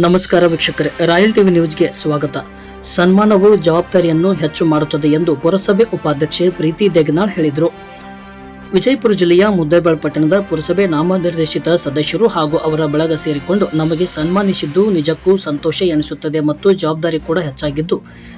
ನಮಸ್ಕಾರ ವೀಕ್ಷಕರೇ, royal TV ನ್ಯೂಸ್ಗೆ ಸ್ವಾಗತ. ಸನ್ಮಾನವು ಜವಾಬ್ದಾರಿಯನ್ನು ಹೆಚ್ಚು ಮಾಡುತ್ತದೆ ಎಂದು ಪುರಸಭೆ ಉಪಾಧ್ಯಕ್ಷೆ ಪ್ರೀತಿ ದೇಗನಾಳ್ ಹೇಳಿದರು. ವಿಜಯಪುರ ಜಿಲ್ಲೆಯ ಮುದ್ದೇಬಾಳ್ ಪಟ್ಟಣದ ಪುರಸಭೆ ನಾಮನಿರ್ದೇಶಿತ ಸದಸ್ಯರು ಹಾಗೂ ಅವರ ಬಳಗ ಸೇರಿಕೊಂಡು ನಮಗೆ ಸನ್ಮಾನಿಸಿದ್ದು ನಿಜಕ್ಕೂ ಸಂತೋಷ ಎನಿಸುತ್ತದೆ ಮತ್ತು ಜವಾಬ್ದಾರಿ ಕೂಡ ಹೆಚ್ಚಾಗಿದ್ದು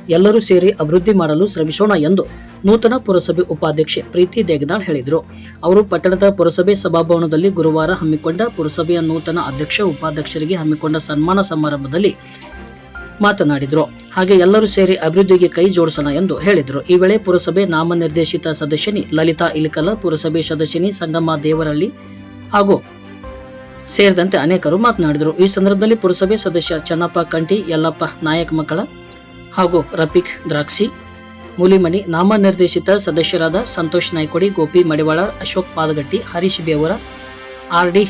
ಎಲ್ಲರೂ ಸೇರಿ ಅಭಿವೃದ್ಧಿ ಮಾಡಲು ಶ್ರಮಿಸೋಣ ಎಂದು ನೂತನ ಪುರಸಭೆ ಉಪಾಧ್ಯಕ್ಷೆ ಪ್ರೀತಿ ದೇಗದಾಳ್ ಹೇಳಿದರು. ಅವರು ಪಟ್ಟಣದ ಪುರಸಭೆ ಸಭಾಭವನದಲ್ಲಿ ಗುರುವಾರ ಹಮ್ಮಿಕೊಂಡ ಪುರಸಭೆಯ ನೂತನ ಅಧ್ಯಕ್ಷ ಉಪಾಧ್ಯಕ್ಷರಿಗೆ ಹಮ್ಮಿಕೊಂಡ ಸನ್ಮಾನ ಸಮಾರಂಭದಲ್ಲಿ ಮಾತನಾಡಿದರು. ಹಾಗೆ ಎಲ್ಲರೂ ಸೇರಿ ಅಭಿವೃದ್ಧಿಗೆ ಕೈ ಜೋಡಿಸೋಣ ಎಂದು ಹೇಳಿದರು. ಈ ವೇಳೆ ಪುರಸಭೆ ನಾಮನಿರ್ದೇಶಿತ ಸದಸ್ಯನಿ ಲಲಿತಾ ಇಲಿಕಲ ಪುರಸಭೆ ಸದಸ್ಯನಿ ಸಂಗಮ್ಮ ದೇವರಳ್ಳಿ ಹಾಗೂ ಸೇರಿದಂತೆ ಅನೇಕರು ಮಾತನಾಡಿದರು. ಈ ಸಂದರ್ಭದಲ್ಲಿ ಪುರಸಭೆ ಸದಸ್ಯ ಚನ್ನಪ್ಪ ಕಂಟಿ ಯಲ್ಲಪ್ಪ ನಾಯಕ್ ಮಕ್ಕಳ ಹಾಗೂ ರಫೀಕ್ ದ್ರಾಕ್ಷಿ, ಮುಲಿಮಣಿ, ನಾಮನಿರ್ದೇಶಿತ ಸದಸ್ಯರಾದ ಸಂತೋಷ್ ನಾಯ್ಕೊಡಿ, ಗೋಪಿ ಮಡಿವಾಳ, ಅಶೋಕ್ ಪಾದಗಟ್ಟಿ ಹರೀಶ್ ಬೇವರ, ಆರ್ ಡಿ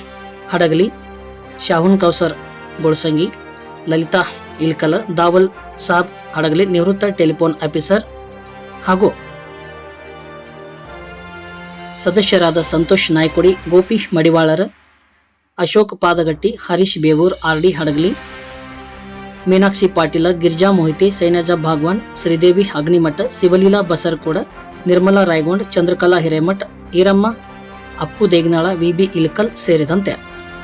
ಹಡಗಲಿ, ಶಾಹುನ್ ಕೌಸರ್ ಗೊಳಸಂಗಿ, ಲಲಿತಾ ಇಲ್ಕಲ ದಾವಲ್ ಸಾಬ್ ಹಡಗಲಿ ನಿವೃತ್ತ ಟೆಲಿಫೋನ್ ಆಫೀಸರ್ ಹಾಗೂ ಸದಸ್ಯರಾದ Santosh Naikudi, Gopi Madivalar, Ashok Padagatti, Harish Bevur, R D Hadagali, Meenakshi Patil, Girja Mohiti Sainaja Bhagwan, Sridevi Agnimath, Shivaleela Basarkod, Nirmala Raygond, Chandrakala Hiremath, Iramma Appu Deganal VB Ilkal ಸೇರಿದಂತೆ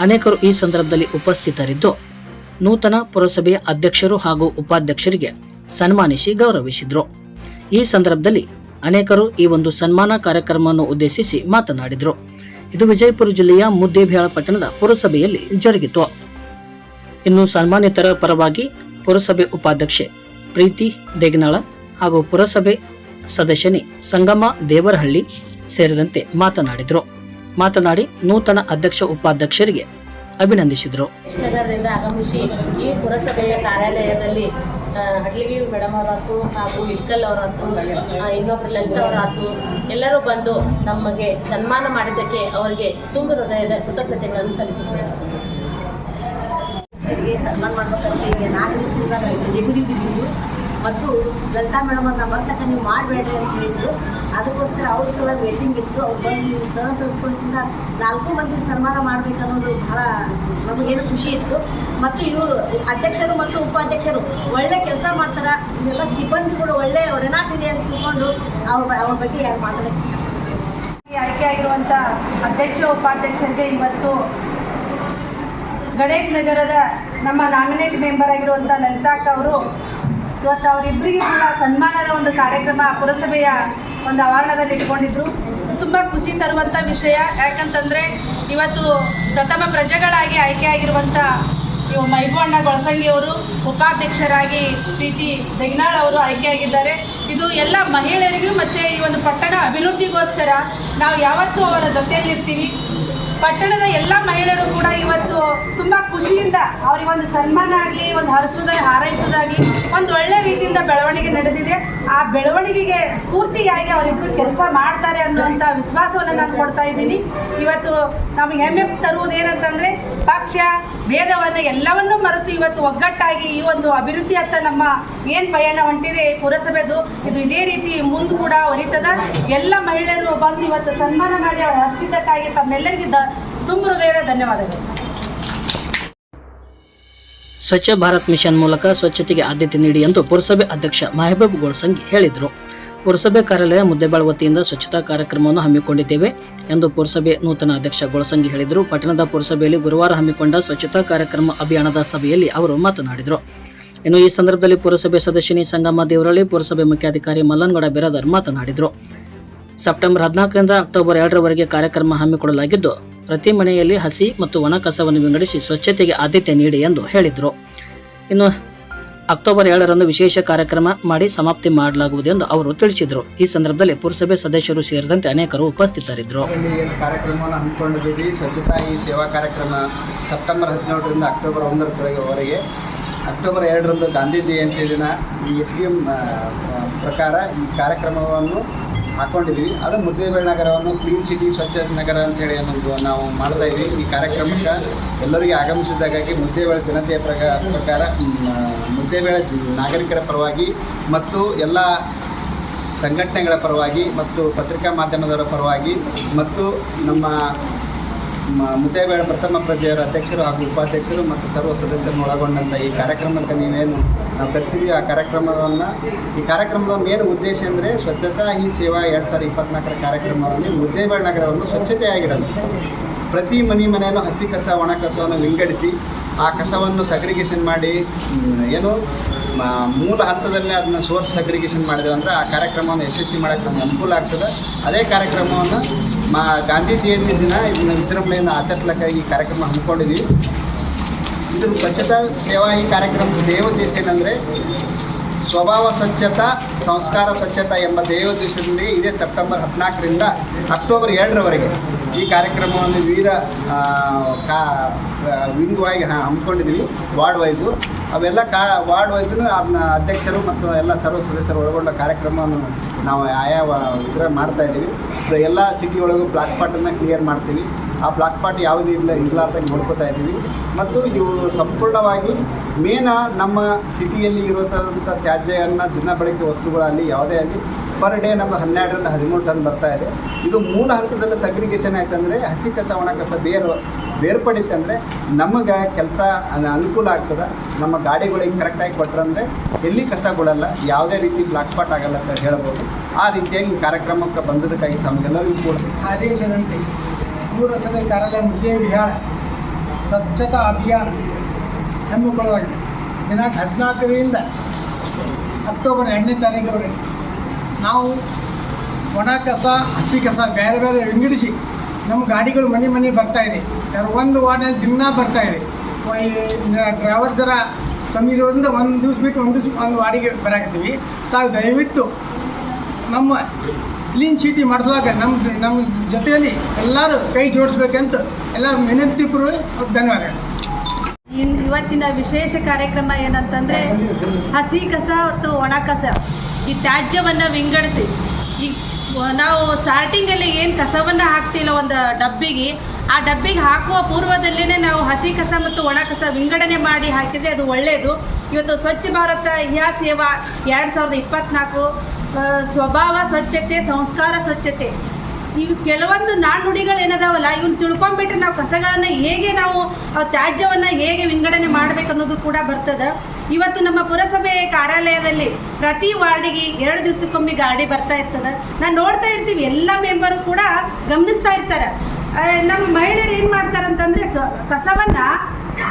ಅನೇಕರು ಈ ಸಂದರ್ಭದಲ್ಲಿ ಉಪಸ್ಥಿತರಿದ್ದು ನೂತನ ಪುರಸಭೆಯ ಅಧ್ಯಕ್ಷರು ಹಾಗೂ ಉಪಾಧ್ಯಕ್ಷರಿಗೆ ಸನ್ಮಾನಿಸಿ ಗೌರವಿಸಿದ್ರು. ಈ ಸಂದರ್ಭದಲ್ಲಿ ಅನೇಕರು ಈ ಒಂದು ಸನ್ಮಾನ ಕಾರ್ಯಕ್ರಮವನ್ನು ಉದ್ದೇಶಿಸಿ ಮಾತನಾಡಿದರು. ಇದು ವಿಜಯಪುರ ಜಿಲ್ಲೆಯ ಮುದ್ದೇಬಿಹಾಳ ಪಟ್ಟಣದ ಪುರಸಭೆಯಲ್ಲಿ ಜರುಗಿತು. ಇನ್ನು ಸನ್ಮಾನಿತರ ಪರವಾಗಿ ಪುರಸಭೆ ಉಪಾಧ್ಯಕ್ಷೆ ಪ್ರೀತಿ ದೇಗ್ನಾಳ ಹಾಗೂ ಪುರಸಭೆ ಸದಸ್ಯನಿ ಸಂಗಮ ದೇವರಹಳ್ಳಿ ಸೇರಿದಂತೆ ಮಾತನಾಡಿದರು. ಮಾತನಾಡಿ ನೂತನ ಅಧ್ಯಕ್ಷ ಉಪಾಧ್ಯಕ್ಷರಿಗೆ ಅಭಿನಂದಿಸಿದರು. ಆಗಮಿಸಿ ಈ ಪುರಸಭೆಯ ಕಾರ್ಯಾಲಯದಲ್ಲಿ ಹಡ್ಲಿಗಿ ಮೇಡಮ್ ಅವರಾತು ಹಾಗೂ ಇಳ್ಕಲ್ ಅವರಾತು ಆ, ಇನ್ನೊಬ್ರು ಲಲಿತಾ ಅವರಾತು ಎಲ್ಲರೂ ಬಂದು ನಮಗೆ ಸನ್ಮಾನ ಮಾಡಿದ್ದಕ್ಕೆ ಅವರಿಗೆ ತುಂಬ ಹೃದಯದ ಕೃತಜ್ಞತೆಗಳನ್ನು ಸಲ್ಲಿಸುತ್ತೇನೆ ಸರಿಗೆ ಸನ್ಮಾನ ಮಾಡಬೇಕಂತ ಈಗ ನಾಲ್ಕು ದಿವಸದಿಂದ ನನಗೆ ನಿಗದಿದ್ದು ಮತ್ತು ಲಲಿತಾ ಮೇಡಮ್ ಅವ್ರನ್ನ ಬರ್ತಕ್ಕ ನೀವು ಮಾಡಬೇಡ್ರಿ ಅಂತ ಹೇಳಿದ್ರು. ಅದಕ್ಕೋಸ್ಕರ ಅವ್ರ ಸಲ ವೇಟಿಂಗ್ ಇತ್ತು. ಅವ್ರು ಬಂದು ಸಹಸದಸ್ಯರಿಂದ ನಾಲ್ಕು ಮಂದಿ ಸನ್ಮಾನ ಮಾಡಬೇಕನ್ನೋದು ಬಹಳ ನಮಗೇನು ಖುಷಿ ಇತ್ತು. ಮತ್ತು ಇವರು ಅಧ್ಯಕ್ಷರು ಮತ್ತು ಉಪಾಧ್ಯಕ್ಷರು ಒಳ್ಳೆ ಕೆಲಸ ಮಾಡ್ತಾರೆ. ಇದೆಲ್ಲ ಸಿಬ್ಬಂದಿಗಳು ಒಳ್ಳೆ ಒಡನಾಟ ಇದೆ ಅಂತ ತಿಳ್ಕೊಂಡು ಅವ್ರ ಅವ್ರ ಬಗ್ಗೆ ಯಾರು ಮಾತಾಡೋಕ್ಕೆ ಆಯ್ಕೆ ಆಗಿರುವಂಥ ಅಧ್ಯಕ್ಷ, ಉಪಾಧ್ಯಕ್ಷರಿಗೆ ಇವತ್ತು ಗಣೇಶ್ ನಗರದ ನಮ್ಮ ನಾಮಿನೇಟ್ ಮೆಂಬರ್ ಆಗಿರುವಂಥ ಲಲಿತಾ ಅಕ್ಕ ಅವರು ಇವತ್ತು ಅವರಿಬ್ಬರಿಗೂ ಕೂಡ ಸನ್ಮಾನದ ಒಂದು ಕಾರ್ಯಕ್ರಮ ಪುರಸಭೆಯ ಒಂದು ಆವರಣದಲ್ಲಿ ಇಟ್ಕೊಂಡಿದ್ರು. ತುಂಬ ಖುಷಿ ತರುವಂಥ ವಿಷಯ. ಯಾಕಂತಂದರೆ ಇವತ್ತು ಪ್ರಥಮ ಪ್ರಜೆಗಳಾಗಿ ಆಯ್ಕೆಯಾಗಿರುವಂಥ ಇವು ಮೈಬಣ್ಣ ಗೊಳಸಂಗಿ ಅವರು, ಉಪಾಧ್ಯಕ್ಷರಾಗಿ ಪ್ರೀತಿ ದೆಗ್ನಾಳ್ ಅವರು ಆಯ್ಕೆಯಾಗಿದ್ದಾರೆ ಇದು ಎಲ್ಲ ಮಹಿಳೆಯರಿಗೂ ಮತ್ತು ಈ ಒಂದು ಪಟ್ಟಣ ಅಭಿವೃದ್ಧಿಗೋಸ್ಕರ ನಾವು ಯಾವತ್ತೂ ಅವರ ಜೊತೆಯಲ್ಲಿರ್ತೀವಿ. ಪಟ್ಟಣದ ಎಲ್ಲ ಮಹಿಳೆಯರು ಕೂಡ ಇವತ್ತು ತುಂಬ ಖುಷಿಯಿಂದ ಅವರಿಗೆ ಒಂದು ಸನ್ಮಾನ ಆಗಲಿ ಒಂದು ಹರಿಸೋದ ಹಾರೈಸೋದಾಗಿ ಒಂದು ಒಳ್ಳೆ ರೀತಿಯಿಂದ ಬೆಳವಣಿಗೆ ನಡೆದಿದೆ. ಆ ಬೆಳವಣಿಗೆಗೆ ಸ್ಫೂರ್ತಿಯಾಗಿ ಅವರಿಬ್ಬರು ಕೆಲಸ ಮಾಡ್ತಾರೆ ಅನ್ನುವಂಥ ವಿಶ್ವಾಸವನ್ನು ನಾನು ಕೊಡ್ತಾ ಇದ್ದೀನಿ. ಇವತ್ತು ನಮಗೆ ಹೆಮ್ಮೆ ತರುವುದೇನಂತಂದರೆ ಪಕ್ಷ, ಭೇದವನ್ನು ಎಲ್ಲವನ್ನೂ ಮರೆತು ಇವತ್ತು ಒಗ್ಗಟ್ಟಾಗಿ ಈ ಒಂದು ಅಭಿವೃದ್ಧಿಯತ್ತ ನಮ್ಮ ಏನು ಪಯಣ ಹೊಂಟಿದೆ ಪುರಸಭೆದು, ಇದು ಇದೇ ರೀತಿ ಮುಂದೆ ಕೂಡ ಒರಿತದ. ಎಲ್ಲ ಮಹಿಳೆಯರು ಬಂದು ಇವತ್ತು ಸನ್ಮಾನ ಮಾಡಿ ಅವರು ಹರಿಸಿದ್ದಕ್ಕಾಗಿ ತಮ್ಮೆಲ್ಲರಿಗೂ ದ ತುಂಬ ಹೃದಯದ ಧನ್ಯವಾದಗಳು. ಸ್ವಚ್ಛ ಭಾರತ್ ಮಿಷನ್ ಮೂಲಕ ಸ್ವಚ್ಛತೆಗೆ ಆದ್ಯತೆ ನೀಡಿ ಎಂದು ಪುರಸಭೆ ಅಧ್ಯಕ್ಷ ಮಹಬೂಬ್ ಗೋಳ್ಸಂಗಿ ಹೇಳಿದರು. ಪುರಸಭೆ ಕಾರ್ಯಾಲಯ ಮುದ್ದೆಬಾಳ್ ವತಿಯಿಂದ ಸ್ವಚ್ಛತಾ ಕಾರ್ಯಕ್ರಮವನ್ನು ಹಮ್ಮಿಕೊಂಡಿದ್ದೇವೆ ಎಂದು ಪುರಸಭೆ ನೂತನ ಅಧ್ಯಕ್ಷ ಗೋಳಸಂಗಿ ಹೇಳಿದರು. ಪಟ್ಟಣದ ಪುರಸಭೆಯಲ್ಲಿ ಗುರುವಾರ ಹಮ್ಮಿಕೊಂಡ ಸ್ವಚ್ಛತಾ ಕಾರ್ಯಕ್ರಮ ಅಭಿಯಾನದ ಸಭೆಯಲ್ಲಿ ಅವರು ಮಾತನಾಡಿದರು. ಇನ್ನು ಈ ಸಂದರ್ಭದಲ್ಲಿ ಪುರಸಭೆ ಸದಸ್ಯನಿ ಸಂಗಮ್ಮ ದೇವರಳ್ಳಿ, ಪುರಸಭೆ ಮುಖ್ಯಾಧಿಕಾರಿ ಮಲ್ಲನ್ಗೌಡ ಬಿರಾದರ್ ಮಾತನಾಡಿದರು. ಸೆಪ್ಟೆಂಬರ್ ಹದಿನಾಲ್ಕರಿಂದ ಅಕ್ಟೋಬರ್ ಎರಡರವರೆಗೆ ಕಾರ್ಯಕ್ರಮ ಹಮ್ಮಿಕೊಳ್ಳಲಾಗಿದ್ದು ಪ್ರತಿ ಮನೆಯಲ್ಲಿ ಹಸಿ ಮತ್ತು ಒಣ ಕಸವನ್ನು ವಿಂಗಡಿಸಿ ಸ್ವಚ್ಛತೆಗೆ ಆದ್ಯತೆ ನೀಡಿ ಎಂದು ಹೇಳಿದರು. ಇನ್ನು ಅಕ್ಟೋಬರ್ ಏಳರಂದು ವಿಶೇಷ ಕಾರ್ಯಕ್ರಮ ಮಾಡಿ ಸಮಾಪ್ತಿ ಮಾಡಲಾಗುವುದು ಎಂದು ಅವರು ತಿಳಿಸಿದರು. ಈ ಸಂದರ್ಭದಲ್ಲಿ ಪುರಸಭೆ ಸದಸ್ಯರು ಸೇರಿದಂತೆ ಅನೇಕರು ಉಪಸ್ಥಿತರಿದ್ದರು. ಕಾರ್ಯಕ್ರಮವನ್ನು ಹಮ್ಮಿಕೊಂಡಿದ್ದೀವಿ. ಸ್ವಚ್ಛತಾ ಈ ಸೇವಾ ಕಾರ್ಯಕ್ರಮ ಸೆಪ್ಟೆಂಬರ್ ಹದಿನೇಳರಿಂದ ಅಕ್ಟೋಬರ್ ಒಂದರವರೆಗೆ. ಅಕ್ಟೋಬರ್ ಎರಡರಂದು ಗಾಂಧಿ ಜಯಂತಿ ದಿನ. ಈ ಎಸ್ ಪ್ರಕಾರ ಈ ಕಾರ್ಯಕ್ರಮವನ್ನು ಹಾಕ್ಕೊಂಡಿದ್ದೀವಿ ಅದು ಮುದ್ದೇಬೇಳ ನಗರವನ್ನು ಕ್ಲೀನ್ ಸಿಟಿ ಸ್ವಚ್ಛ ನಗರ ಅಂತೇಳಿ ಅನ್ನೋದು ನಾವು ಮಾಡ್ತಾ ಇದ್ದೀವಿ ಈ ಕಾರ್ಯಕ್ರಮಕ್ಕೆ ಎಲ್ಲರಿಗೆ ಆಗಮಿಸಿದ್ದಾಗಿ ಮುದ್ದೇಬೇಳ ಜನತೆಯ ಪ್ರಕಾರ ಪ್ರಕಾರ ನಾಗರಿಕರ ಪರವಾಗಿ ಮತ್ತು ಎಲ್ಲ ಸಂಘಟನೆಗಳ ಪರವಾಗಿ ಮತ್ತು ಪತ್ರಿಕಾ ಮಾಧ್ಯಮದವರ ಪರವಾಗಿ ಮತ್ತು ನಮ್ಮ ಮ- ಮುದ್ದೇಬೇಡ ಪ್ರಥಮ ಪ್ರಜೆಯವರ ಅಧ್ಯಕ್ಷರು ಹಾಗೂ ಉಪಾಧ್ಯಕ್ಷರು ಮತ್ತು ಸರ್ವ ಸದಸ್ಯರನ್ನು ಒಳಗೊಂಡಂಥ ಈ ಕಾರ್ಯಕ್ರಮಕ್ಕೆ ನೀವೇನು ನಾವು ಆ ಕಾರ್ಯಕ್ರಮವನ್ನು, ಈ ಕಾರ್ಯಕ್ರಮದ ಮೇನ್ ಉದ್ದೇಶ ಅಂದರೆ ಸ್ವಚ್ಛತಾ ಈ ಸೇವಾ ಎರಡು ಸಾವಿರದ ಇಪ್ಪತ್ನಾಲ್ಕರ ಕಾರ್ಯಕ್ರಮದಲ್ಲಿ ಮುದ್ದೇಬೇಡ ನಗರವನ್ನು ಸ್ವಚ್ಛತೆಯಾಗಿಡಲು. ಪ್ರತಿ ಮನೆ ಮನೆಯಲ್ಲೂ ಹಸಿ ಕಸ, ಒಣ ಕಸವನ್ನು ವಿಂಗಡಿಸಿ, ಆ ಕಸವನ್ನು ಸಗ್ರಿಗೇಷನ್ ಮಾಡಿ ಏನು ಮೂಲ ಹಂತದಲ್ಲೇ ಅದನ್ನ ಸೋರ್ಸ್ ಸಗ್ರಿಗೇಷನ್ ಮಾಡಿದೆವು ಅಂದರೆ ಆ ಕಾರ್ಯಕ್ರಮವನ್ನು ಯಶಸ್ವಿ ಮಾಡೋಕ್ಕೆ ನಮಗೆ ಅನುಕೂಲ ಆಗ್ತದೆ. ಅದೇ ಕಾರ್ಯಕ್ರಮವನ್ನು ಮಾ ಗಾಂಧಿ ಜಯಂತಿ ದಿನ ಇದನ್ನು ವಿಜೃಂಭಣೆಯಿಂದ ಆಚರಿಸಲಿಕ್ಕಾಗಿ ಈ ಕಾರ್ಯಕ್ರಮ ಹಮ್ಮಿಕೊಂಡಿದ್ದೀವಿ ಇದ್ರ ಸ್ವಚ್ಛತಾ ಸೇವಾ ಈ ಕಾರ್ಯಕ್ರಮದ ದೇವೋದ್ದೇಶ ಏನಂದರೆ, ಸ್ವಭಾವ ಸ್ವಚ್ಛತಾ, ಸಂಸ್ಕಾರ ಸ್ವಚ್ಛತಾ ಎಂಬ ಧ್ಯೇಯೋದ್ದೇಶದಲ್ಲಿ ಇದೇ ಸೆಪ್ಟೆಂಬರ್ ಹದಿನಾಲ್ಕರಿಂದ ಅಕ್ಟೋಬರ್ ಎರಡರವರೆಗೆ. ಈ ಕಾರ್ಯಕ್ರಮವನ್ನು ವಿವಿಧ ಕಾ ವಿಂಗ್ ವಾಗಿ ಹಾ, ಹಮ್ಮಿಕೊಂಡಿದ್ದೀವಿ. Ward wise. ಅವೆಲ್ಲ ಕಾ, ವಾರ್ಡ್ ವೈಸು ಅದನ್ನ ಅಧ್ಯಕ್ಷರು ಮತ್ತು ಎಲ್ಲ ಸರ್ವ ಸದಸ್ಯರು ಒಳಗೊಂಡ ಕಾರ್ಯಕ್ರಮವನ್ನು ನಾವು ಆಯಾ ಇದರ ಮಾಡ್ತಾ ಇದ್ದೀವಿ. ಸೊ ಎಲ್ಲ ಸಿಟಿ ಒಳಗೂ ಬ್ಲಾಕ್ ಸ್ಪಾಟನ್ನು ಕ್ಲಿಯರ್ ಮಾಡ್ತೀವಿ. ಆ ಬ್ಲಾಕ್ ಸ್ಪಾಟ್ ಯಾವುದೂ ಇಲ್ಲ ಇರ್ಲಾರ್ದಂಗೆ ನೋಡ್ಕೋತಾ ಇದ್ದೀವಿ. ಮತ್ತು ಇವು ಸಂಪೂರ್ಣವಾಗಿ ಮೇನ ನಮ್ಮ ಸಿಟಿಯಲ್ಲಿ ಇರುವಂಥ ತ್ಯಾಜ್ಯವನ್ನು ದಿನ ಬಳಕೆ ವಸ್ತುಗಳಲ್ಲಿ ಯಾವುದೇ ಆಗಲಿ ಪರ್ ಡೇ ನಮ್ಮ ಹನ್ನೆರಡರಿಂದ ಹದಿಮೂರು ಟನ್ ಬರ್ತಾ ಇದೆ. ಇದು ಮೂಲ ಹಂತದಲ್ಲಿ ಸಗ್ರಿಗೇಷನ್ ಆಯ್ತಂದರೆ ಹಸಿ ಕಸ, ಒಣ ಕಸ ಬೇರು ಬೇರ್ಪಡಿತಂದರೆ ನಮಗೆ ಕೆಲಸ ಅನುಕೂಲ ಆಗ್ತದೆ. ನಮ್ಮ ಗಾಡಿಗಳಿಗೆ ಕರೆಕ್ಟಾಗಿ ಕೊಟ್ರಂದರೆ ಎಲ್ಲಿ ಕಸ ಬಿಡಲ್ಲ ಯಾವುದೇ ರೀತಿ ಬ್ಲಾಕ್ ಸ್ಪಾಟ್ ಆಗಲ್ಲ ಅಂತ ಹೇಳ್ಬೋದು. ಆ ರೀತಿಯಾಗಿ ಈ ಕಾರ್ಯಕ್ರಮಕ್ಕೆ ಬಂದದಕ್ಕಾಗಿ ತಮಗೆಲ್ಲರಿಗೂ ಕೂಡ ಆದೇಶದಂತೆ. ಪೂರಸಭೆ ಕಾರ್ಯಾಲಯ ಮುದ್ದೆ ವಿಹಾರ ಸ್ವಚ್ಛತಾ ಅಭಿಯಾನ ಹಮ್ಮಿಕೊಳ್ಳಲಾಗಿದೆ. ದಿನಾಂಕ ಹದಿನಾಲ್ಕರಿಂದ ಅಕ್ಟೋಬರ್ ಎಂಟನೇ ತಾರೀಕುವರೆಗೆ ನಾವು ಒಣ ಕಸ, ಹಸಿ ಕಸ ಬೇರೆ ಬೇರೆ ವಿಂಗಡಿಸಿ ನಮ್ಮ ಗಾಡಿಗಳು ಮನೆ ಮನೆ ಬರ್ತಾ ಇದೆ. ಯಾರು ಒಂದು ವಾರ್ಡ್ನಲ್ಲಿ ದಿನ ಬರ್ತಾ ಇದೆ. ಡ್ರೈವರ್ ಜರ ಕಮ್ಮಿ ಇರೋದ್ರಿಂದ ಒಂದು ದಿವ್ಸ ಬಿಟ್ಟು ಒಂದು ದಿವ್ಸ ಒಂದು ವಾರ್ಡಿಗೆ ಬರಾಕತ್ತೀವಿ. ತಾವು ದಯವಿಟ್ಟು ನಮ್ಮ ಕ್ಲೀನ್ ಚೀಟಿ ಮಾಡಿದಾಗ ನಮ್ಮ ನಮ್ಮ ಜೊತೆಯಲ್ಲಿ ಎಲ್ಲರೂ ಕೈ ಜೋಡಿಸ್ಬೇಕಂತ ಎಲ್ಲ ವಿನಂತಿ ಪೂರ್ವ ಧನ್ಯವಾದಗಳು ಇವತ್ತಿನ ವಿಶೇಷ ಕಾರ್ಯಕ್ರಮ ಏನಂತಂದರೆ ಹಸಿ ಕಸ ಮತ್ತು ಒಣ ಕಸ. ಈ ತ್ಯಾಜ್ಯವನ್ನು ವಿಂಗಡಿಸಿ. ಈ ನಾವು ಸ್ಟಾರ್ಟಿಂಗಲ್ಲಿ ಏನು ಕಸವನ್ನು ಹಾಕ್ತಿಲ್ಲ ಒಂದು ಡಬ್ಬಿಗೆ, ಆ ಡಬ್ಬಿಗೆ ಹಾಕುವ ಪೂರ್ವದಲ್ಲೇ ನಾವು ಹಸಿ ಕಸ ಮತ್ತು ಒಣ ಕಸ ವಿಂಗಡಣೆ ಮಾಡಿ ಹಾಕಿದರೆ ಅದು ಒಳ್ಳೆಯದು ಇವತ್ತು ಸ್ವಚ್ಛ ಭಾರತ ಯಾ ಸೇವಾ ಎರಡು ಸಾವಿರದ ಇಪ್ಪತ್ತ್ನಾಲ್ಕು ಸ್ವಭಾವ, ಸ್ವಚ್ಛತೆ, ಸಂಸ್ಕಾರ, ಸ್ವಚ್ಛತೆ. ಇವು ಕೆಲವೊಂದು ನಾಣ್ಣುಡಿಗಳು ಏನದಾವಲ್ಲ ಇವನ್ನ ತಿಳ್ಕೊಂಬಿಟ್ರೆ ನಾವು ಕಸಗಳನ್ನು ಹೇಗೆ ನಾವು ತ್ಯಾಜ್ಯವನ್ನು ಹೇಗೆ ವಿಂಗಡಣೆ ಮಾಡ್ಬೇಕು ಅನ್ನೋದು ಕೂಡ ಬರ್ತದೆ. ಇವತ್ತು ನಮ್ಮ ಪುರಸಭೆ ಕಾರ್ಯಾಲಯದಲ್ಲಿ ಪ್ರತಿ ವಾರ್ಡಿಗೆ ಎರಡು ದಿವಸಕ್ಕೊಮ್ಮೆ ಗಾಡಿ ಬರ್ತಾ ಇರ್ತದ. ನಾನು ನೋಡ್ತಾ ಇರ್ತೀವಿ, ಎಲ್ಲ ಮೆಂಬರು ಕೂಡ ಗಮನಿಸ್ತಾ ಇರ್ತಾರೆ. ನಮ್ಮ ಮಹಿಳೆಯರು ಏನು ಮಾಡ್ತಾರೆ ಅಂತಂದರೆ ಸ್ವ ಕಸವನ್ನು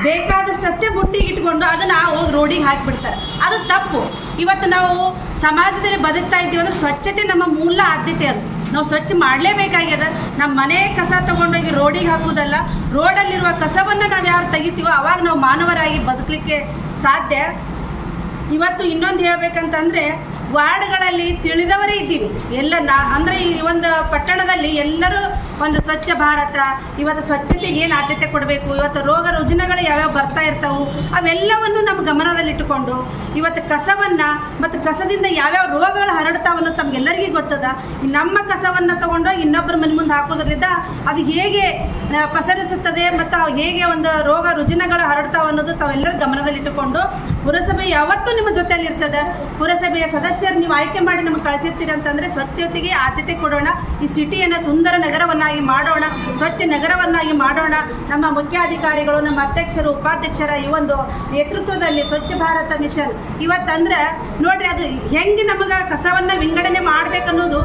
ಬೇಕಾದಷ್ಟಷ್ಟೇ ಬುಟ್ಟಿಗೆ ಇಟ್ಕೊಂಡು ಅದನ್ನು ಹೋಗಿ ರೋಡಿಗೆ ಹಾಕಿಬಿಡ್ತಾರೆ. ಅದು ತಪ್ಪು. ಇವತ್ತು ನಾವು ಸಮಾಜದಲ್ಲಿ ಬದುಕ್ತಾ ಇದ್ದೀವಿ ಅಂದ್ರೆ ಸ್ವಚ್ಛತೆ ನಮ್ಮ ಮೂಲ ಆದ್ಯತೆ ಅದು. ನಾವು ಸ್ವಚ್ಛ ಮಾಡಲೇಬೇಕಾಗ್ಯದ. ನಮ್ಮ ಮನೆ ಕಸ ತಗೊಂಡೋಗಿ ರೋಡಿಗೆ ಹಾಕೋದಲ್ಲ ರೋಡಲ್ಲಿರುವ ಕಸವನ್ನು ನಾವು ಯಾರು ತೆಗಿತೀವೋ ಅವಾಗ ನಾವು ಮಾನವರಾಗಿ ಬದುಕಲಿಕ್ಕೆ ಸಾಧ್ಯ. ಇವತ್ತು ಇನ್ನೊಂದು ಹೇಳ್ಬೇಕಂತಂದ್ರೆ ವಾರ್ಡ್ಗಳಲ್ಲಿ ತಿಳಿದವರೇ ಇದ್ದೀವಿ. ಎಲ್ಲ ನಾ, ಅಂದರೆ ಈ ಒಂದು ಪಟ್ಟಣದಲ್ಲಿ ಎಲ್ಲರೂ ಒಂದು ಸ್ವಚ್ಛ ಭಾರತ, ಇವತ್ತು ಸ್ವಚ್ಛತೆಗೆ ಏನು ಆದ್ಯತೆ ಕೊಡಬೇಕು, ಇವತ್ತು ರೋಗ ರುಜಿನಗಳು ಯಾವ್ಯಾವ ಬರ್ತಾ ಇರ್ತಾವೆ, ಅವೆಲ್ಲವನ್ನು ನಮ್ಮ ಗಮನದಲ್ಲಿಟ್ಟುಕೊಂಡು ಇವತ್ತು ಕಸವನ್ನು ಮತ್ತು ಕಸದಿಂದ ಯಾವ್ಯಾವ ರೋಗಗಳು ಹರಡ್ತಾವನ್ನೋ ತಮಗೆಲ್ಲರಿಗೂ ಗೊತ್ತದ. ನಮ್ಮ ಕಸವನ್ನು ತಗೊಂಡು ಇನ್ನೊಬ್ಬರ ಮನೆ ಮುಂದೆ ಹಾಕೋದ್ರಿಂದ ಅದು ಹೇಗೆ ಪಸರಿಸುತ್ತದೆ ಮತ್ತು ಹೇಗೆ ಒಂದು ರೋಗ ರುಜಿನಗಳು ಹರಡ್ತಾವ ಅನ್ನೋದು ತಾವೆಲ್ಲರೂ ಗಮನದಲ್ಲಿಟ್ಟುಕೊಂಡು ಪುರಸಭೆ ಯಾವತ್ತೂ ನಿಮ್ಮ ಜೊತೆಯಲ್ಲಿ ಇರ್ತದೆ ಪುರಸಭೆಯ ಸದಸ್ಯರು ನೀವು ಆಯ್ಕೆ ಮಾಡಿ ನಮಗೆ ಕಳಿಸಿರ್ತೀರಿ ಅಂತಂದರೆ ಸ್ವಚ್ಛತೆಗೆ ಆದ್ಯತೆ ಕೊಡೋಣ. ಈ ಸಿಟಿಯನ್ನು ಸುಂದರ ನಗರವನ್ನಾಗಿ ಮಾಡೋಣ, ಸ್ವಚ್ಛ ನಗರವನ್ನಾಗಿ ಮಾಡೋಣ. ನಮ್ಮ ಮುಖ್ಯಾಧಿಕಾರಿಗಳು, ನಮ್ಮ ಅಧ್ಯಕ್ಷರು, ಉಪಾಧ್ಯಕ್ಷರ ಈ ಒಂದು ನೇತೃತ್ವದಲ್ಲಿ ಸ್ವಚ್ಛ ಭಾರತ ಮಿಷನ್. ಇವತ್ತಂದ್ರೆ ನೋಡ್ರಿ, ಅದು ಹೆಂಗೆ ನಮಗೆ ಕಸವನ್ನು ವಿಂಗಡಣೆ ಮಾಡ್ಬೇಕನ್ನೋದು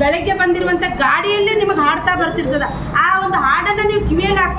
ಬೆಳಗ್ಗೆ ಬಂದಿರುವಂಥ ಗಾಡಿಯಲ್ಲೇ ನಿಮಗೆ ಹಾಡ್ತಾ ಬರ್ತಿರ್ತದ. ಆ ಒಂದು ಹಾಡನ್ನು ನೀವು ಕಿವಿಯಲ್ಲಿ ಹಾಕೊಂಡು